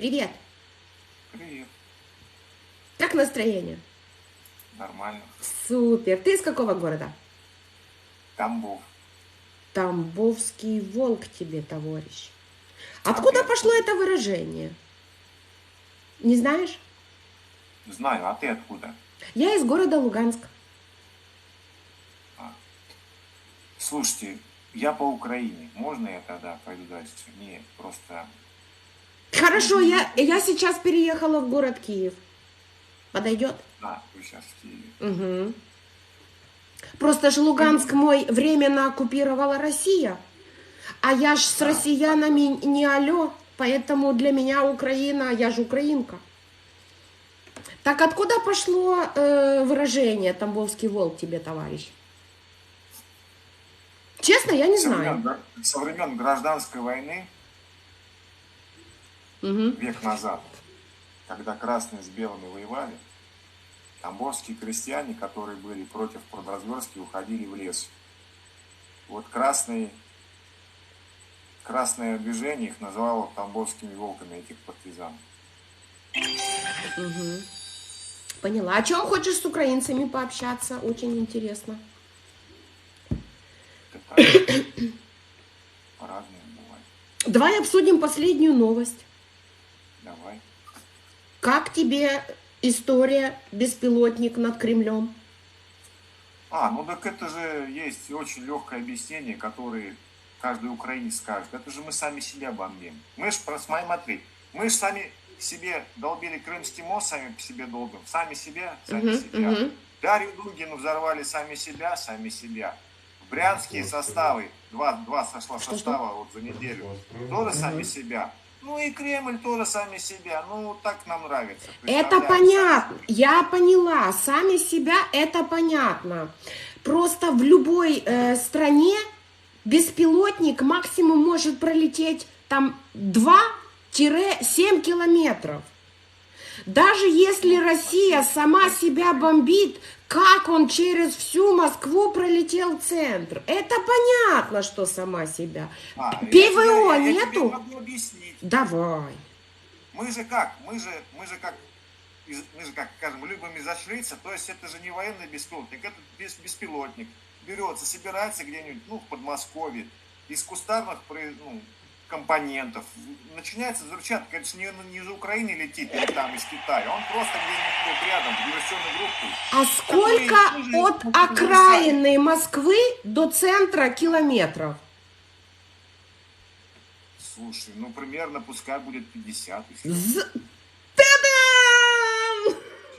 Привет. Привет. Как настроение? Нормально. Супер. Ты из какого города? Тамбов. Тамбовский волк тебе, товарищ. Откуда пошло это выражение? Не знаешь? Знаю, а ты откуда? Я из города Луганск. Слушайте, я по Украине. Можно я тогда пойду дальше? Нет, просто... Хорошо, я, я сейчас переехала в город Киев. Подойдет? А, вы сейчас в Киеве. Угу. Просто же Луганск мой временно оккупировала Россия. А я ж с Да. россиянами не алё, поэтому для меня Украина, я же украинка. Так откуда пошло э, выражение «Тамбовский волк» тебе, товарищ? Честно, я не Со времен, знаю. гра- со времен гражданской войны, Мгм. век назад, когда красные с белыми воевали, тамбовские крестьяне, которые были против продразверстки, уходили в лес. Вот красные, красное движение их называло тамбовскими волками, этих партизан. Мгм. Поняла. О чем хочешь с украинцами пообщаться? Очень интересно. Давай обсудим последнюю новость. Давай. Как тебе история беспилотник над Кремлем? А, ну так это же есть очень легкое объяснение, которое каждый украинец скажет. Это же мы сами себя бомбим. Мы же, смотри, мы же сами себе долбили Крымский мост, сами по себе долбим. Сами себя, сами Мгм, себя. мгм. Дарью Дугину взорвали сами себя, сами себя. Брянские составы, два, два сошла состава вот за неделю, тоже сами себя. Ну и Кремль тоже сами себя. Ну, так нам нравится. Это понятно. Я поняла. Сами себя это понятно. Просто в любой э, стране беспилотник максимум может пролететь там 2-7 километров. Даже если Россия сама себя бомбит, как он через всю Москву пролетел в центр? Это понятно, что сама себя. А, я ПВО тебе- я тебе нету? могу объяснить. Давай. Мы же как? Мы же, мы же как, мы же как, скажем, любим изошриться, то есть это же не военный беспилотник, это бес- беспилотник. Берется, собирается где-нибудь, ну, в Подмосковье, из кустарных при- ну, компонентов. Начинается взрывчатка, конечно, не, не из Украины летит или там из Китая, он просто где-нибудь рядом, в диверсионной группе. А сколько от окраины Москвы до центра километров? Слушай, ну, примерно, пускай будет 50. если- З- Та-дам! Да, давай, давай. ну.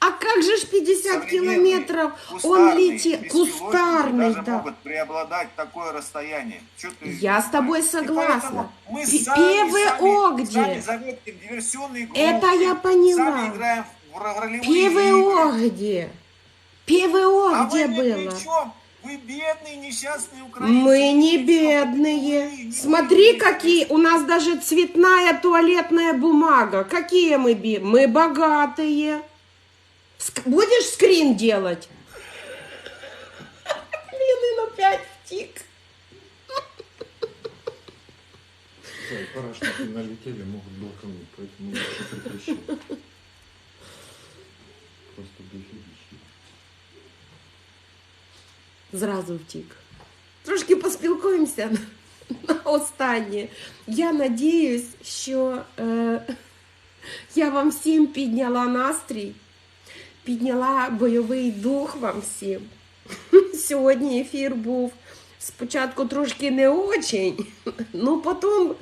А как же ж 50 Современные, километров? Он летит. Кустарный, даже да. могут преобладать такое расстояние. Ты Я с тобой согласна. Мы сами, ПВО сами, где? Сами заметим диверсионные группы. Это я поняла. Сами играем в ро- ролевые ПВО игры. где? ПВО А где было? Вы бедные, несчастные украинцы. Мы не бедные. Смотри, бедные. какие у нас даже цветная туалетная бумага. Какие мы би? Мы богатые. Ск- Будешь скрин делать? Блин, и опять втик. Да, парашники налетели, могут блокануть, поэтому лучше прекращать. Просто дофигища. Зразу втік. Трошки поспілкуємося на останнє. Я надіюсь, що е, я вам всім підняла настрій, підняла бойовий дух вам всім. Сьогодні ефір був спочатку трошки не очень, ну потім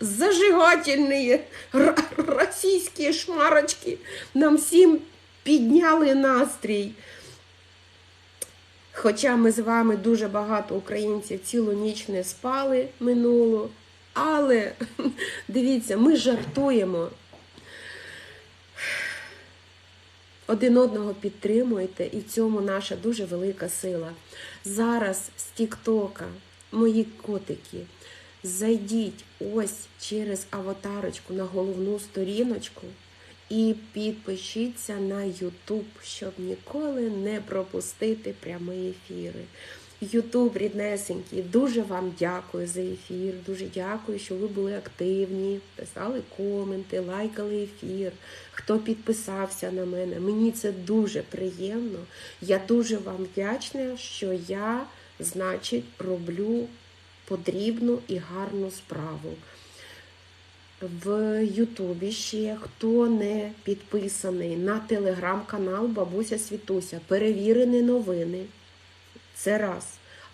зажигательні російські шмарочки нам всім підняли настрій. Хоча ми з вами дуже багато українців цілу ніч не спали минулу, але дивіться, ми жартуємо. Один одного підтримуєте, і в цьому наша дуже велика сила. Зараз з Тіктока, мої котики, зайдіть ось через аватарочку на головну сторіночку і підпишіться на YouTube, щоб ніколи не пропустити прямі ефіри. Ютуб ріднесенький, дуже вам дякую за ефір. Дуже дякую, що ви були активні, писали коменти, лайкали ефір. Хто підписався на мене. Мені це дуже приємно. Я дуже вам вдячна, що я, значить, роблю потрібну і гарну справу. В Ютубі ще хто не підписаний на телеграм-канал Бабуся Світуся. Перевірені новини. Це раз.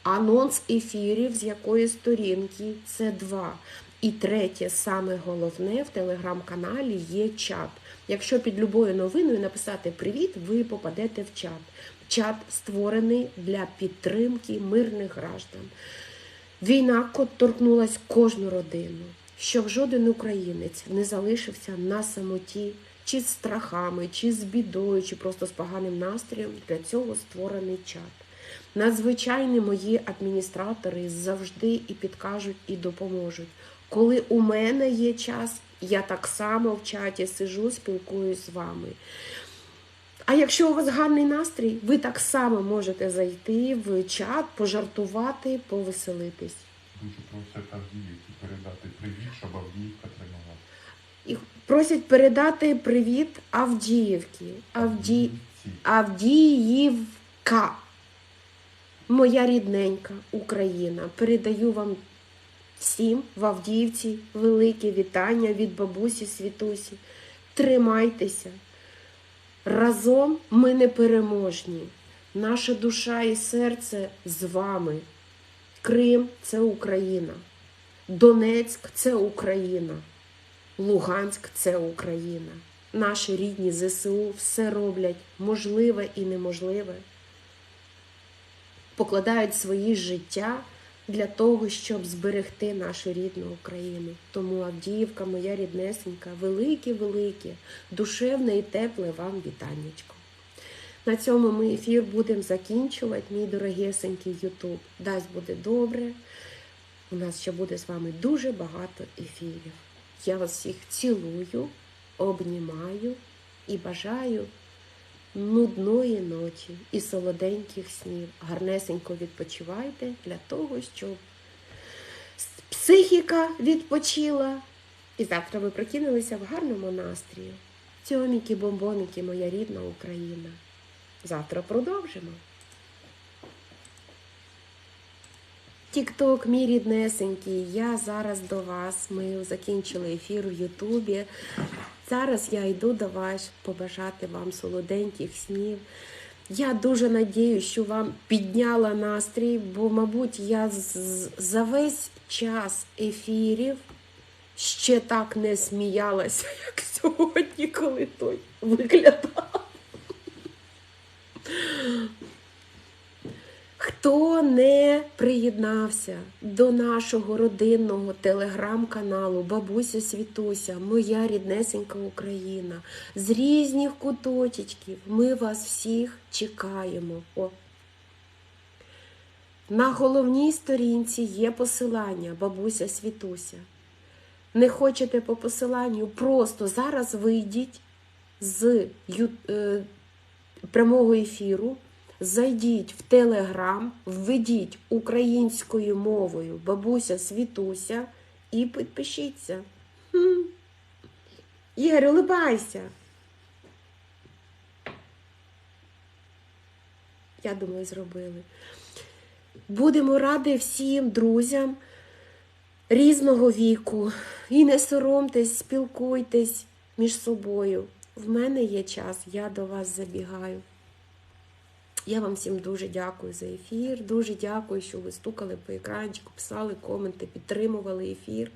Анонс ефірів з якої сторінки це два. І третє, саме головне, в телеграм-каналі є чат. Якщо під любою новиною написати Привіт, ви попадете в чат. Чат створений для підтримки мирних граждан. Війна торкнулась кожну родину, щоб жоден українець не залишився на самоті, чи з страхами, чи з бідою, чи просто з поганим настроєм. Для цього створений чат. Надзвичайні мої адміністратори завжди і підкажуть, і допоможуть. Коли у мене є час, я так само в чаті сижу, спілкуюсь з вами. А якщо у вас гарний настрій, ви так само можете зайти в чат, пожартувати, повеселитись. Дуже просять Авдіївці передати привіт, щоб Авдіївка тримала. І просять передати привіт Авдіївки. Авді... Авдіївка. Моя рідненька Україна. Передаю вам всім в Авдіївці велике вітання від бабусі Світусі. Тримайтеся. Разом ми непереможні. Наша душа і серце з вами. Крим це Україна. Донецьк це Україна. Луганськ це Україна. Наші рідні ЗСУ все роблять можливе і неможливе. Покладають свої життя для того, щоб зберегти нашу рідну Україну. Тому Авдіївка, моя ріднесенька, велике-велике, душевне і тепле вам вітаннячко. На цьому ми ефір будемо закінчувати, мій дорогесенький Ютуб. Дасть буде добре. У нас ще буде з вами дуже багато ефірів. Я вас всіх цілую, обнімаю і бажаю нудної ночі і солоденьких снів. Гарнесенько відпочивайте для того, щоб психіка відпочила. І завтра ви прокинулися в гарному настрію. Цьоміки, бомбоміки, моя рідна Україна. Завтра продовжимо. Тікток, мій ріднесенький, я зараз до вас. Ми закінчили ефір у Ютубі. Зараз я йду до вас побажати вам солоденьких снів. Я дуже надію, що вам підняла настрій, бо, мабуть, я за весь час ефірів ще так не сміялася, як сьогодні, коли той виглядав. Хто не приєднався до нашого родинного телеграм-каналу Бабуся Світуся, моя ріднесенька Україна, з різних куточечків, ми вас всіх чекаємо. О. На головній сторінці є посилання Бабуся Світуся. Не хочете по посиланню, просто зараз вийдіть з е, прямого ефіру. Зайдіть в Телеграм, введіть українською мовою бабуся Світуся і підпишіться. Ігор, улибайся. Я думаю, зробили. Будемо раді всім друзям різного віку. І не соромтесь, спілкуйтесь між собою. В мене є час, я до вас забігаю. Я вам всім дуже дякую за ефір. Дуже дякую, що ви стукали по екранчику, писали коменти, підтримували ефір.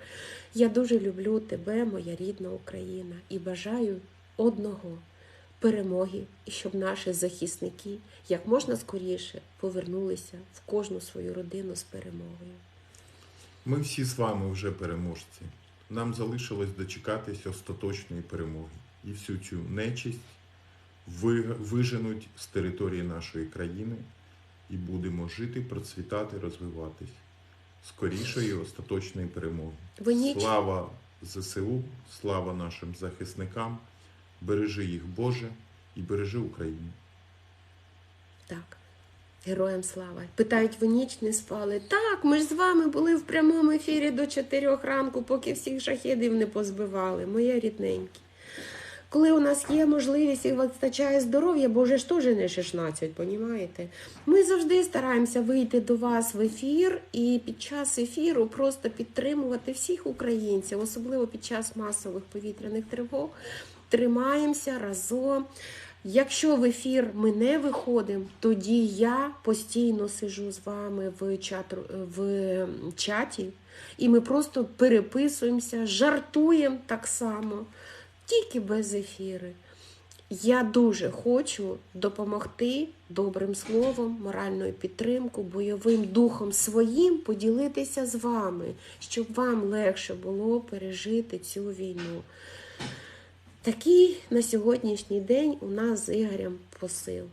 Я дуже люблю тебе, моя рідна Україна, і бажаю одного перемоги, і щоб наші захисники як можна скоріше повернулися в кожну свою родину з перемогою. Ми всі з вами вже переможці. Нам залишилось дочекатись остаточної перемоги. І всю цю нечисть виженуть з території нашої країни і будемо жити, процвітати, розвиватись. Скорішої остаточної перемоги. Ніч Слава ЗСУ, слава нашим захисникам. Бережи їх, Боже, і бережи Україну. так. Героям слава. Питають, ви ніч не спали? Так, ми ж з вами були в прямому ефірі до 4 ранку, поки всіх шахідів не позбивали. Моє рідненькі. Коли у нас є можливість і вистачає здоров'я, бо вже ж теж не 16, понімаєте? Ми завжди стараємося вийти до вас в ефір і під час ефіру просто підтримувати всіх українців, особливо під час масових повітряних тривог. Тримаємося разом. Якщо в ефір ми не виходимо, тоді я постійно сижу з вами в, чат, в чаті, і ми просто переписуємося, жартуємо так само, тільки без ефіри. Я дуже хочу допомогти добрим словом, моральною підтримкою, бойовим духом своїм поділитися з вами, щоб вам легше було пережити цю війну. Такий на сьогоднішній день у нас з Ігорем посил.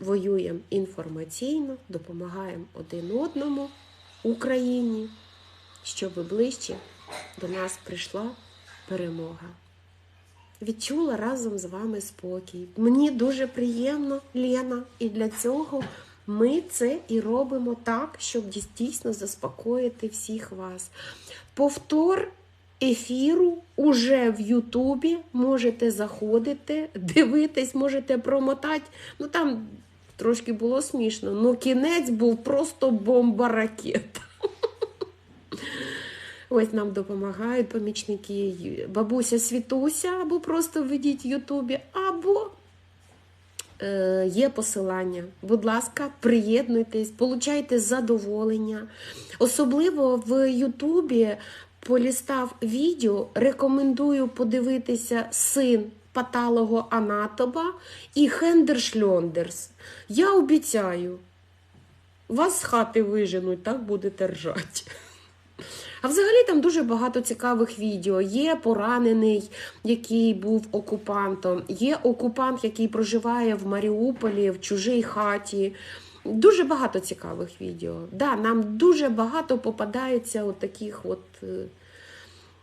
Воюємо інформаційно, допомагаємо один одному Україні, щоб ближче до нас прийшла перемога. Відчула разом з вами спокій. Мені дуже приємно, Лена, і для цього ми це і робимо так, щоб дійсно заспокоїти всіх вас. Повтор ефіру уже в Ютубі можете заходити, дивитись, можете промотати. Ну там трошки було смішно, але кінець був просто бомба ракета. Ось нам допомагають помічники бабуся Світуся, або просто введіть в Ютубі, або е, є посилання. Будь ласка, приєднуйтесь, получайте задоволення. Особливо в Ютубі полістав відео, рекомендую подивитися син патологоанатома і Хендершльондерс. Я обіцяю, вас з хати виженуть, так будете ржати. А взагалі там дуже багато цікавих відео. Є поранений, який був окупантом, є окупант, який проживає в Маріуполі, в чужій хаті. Дуже багато цікавих відео. Да, нам дуже багато попадається от таких от.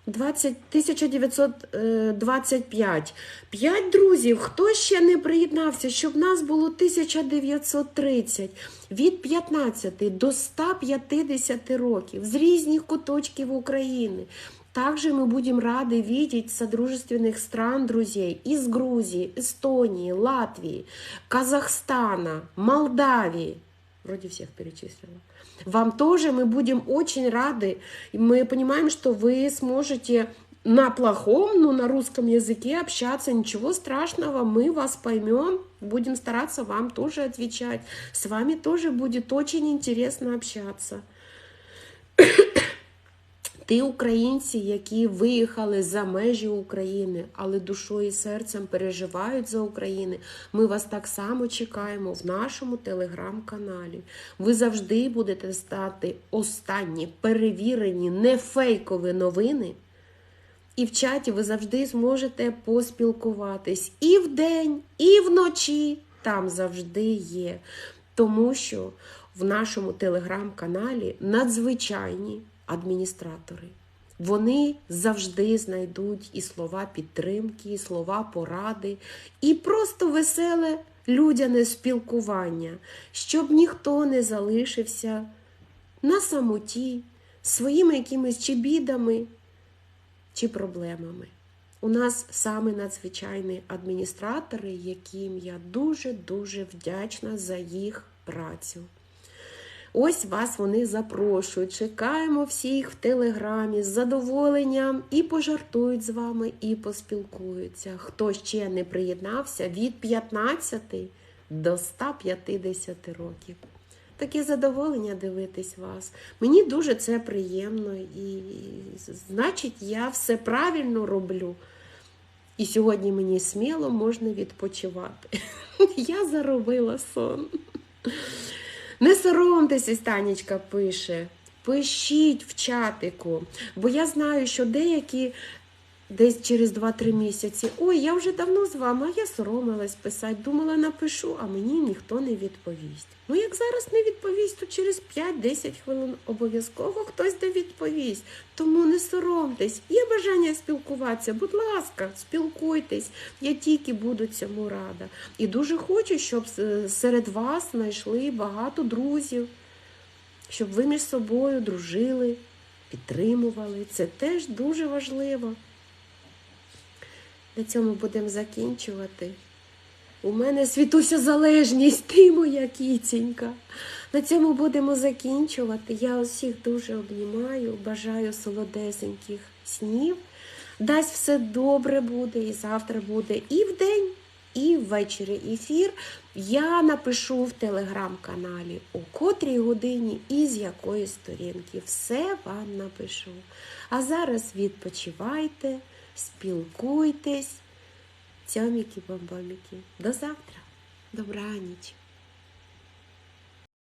е, 20, 1925. П'ять друзів. Хто ще не приєднався, щоб нас було 1930 від 15 до 150 років з різних куточків України. Также мы будем рады видеть содружественных стран друзей из Грузии, Эстонии, Латвии, Казахстана, Молдавии. Вроде всех перечислила. Вам тоже мы будем очень рады. Мы понимаем, что вы сможете на плохом, но на русском языке общаться. Ничего страшного, мы вас поймем. Будем стараться вам тоже отвечать. С вами тоже будет очень интересно общаться. Ті українці, які виїхали за межі України, але душою і серцем переживають за Україну, ми вас так само чекаємо в нашому телеграм-каналі. Ви завжди будете стати останні перевірені, не фейкові новини. І в чаті ви завжди зможете поспілкуватись і вдень, і вночі. Там завжди є. Тому що в нашому телеграм-каналі надзвичайні адміністратори. Вони завжди знайдуть і слова підтримки, і слова поради, і просто веселе людяне спілкування, щоб ніхто не залишився на самоті своїми якимись чи бідами, чи проблемами. У нас саме надзвичайні адміністратори, яким я дуже-дуже вдячна за їх працю. Ось вас вони запрошують. Чекаємо всіх в телеграмі з задоволенням і пожартують з вами, і поспілкуються. Хто ще не приєднався від 15 до 150 років. Таке задоволення дивитись вас. Мені дуже це приємно, і значить, я все правильно роблю. І сьогодні мені сміло можна відпочивати. Я заробила сон. Не соромтеся, Станічка пише. Пишіть в чатику, бо я знаю, що деякі десь через 2-3 місяці. Ой, я вже давно з вами, а я соромилась писати. Думала, напишу, а мені ніхто не відповість. Ну, як зараз не відповість, то через 5-10 хвилин обов'язково хтось не відповість. Тому не соромтесь. Є бажання спілкуватися, будь ласка, спілкуйтесь. Я тільки буду цьому рада. І дуже хочу, щоб серед вас знайшли багато друзів, щоб ви між собою дружили, підтримували. Це теж дуже важливо. На цьому будемо закінчувати. У мене світуся залежність, ти моя кіценька. На цьому будемо закінчувати. Я усіх дуже обнімаю, бажаю солодесеньких снів. Дасть все добре буде, і завтра буде і вдень, і ввечері ефір. Я напишу в телеграм-каналі, у котрій годині і з якої сторінки. Все вам напишу. А зараз відпочивайте, спілкуйтесь. Цьоміки-бомбоміки. До завтра. Добраніч.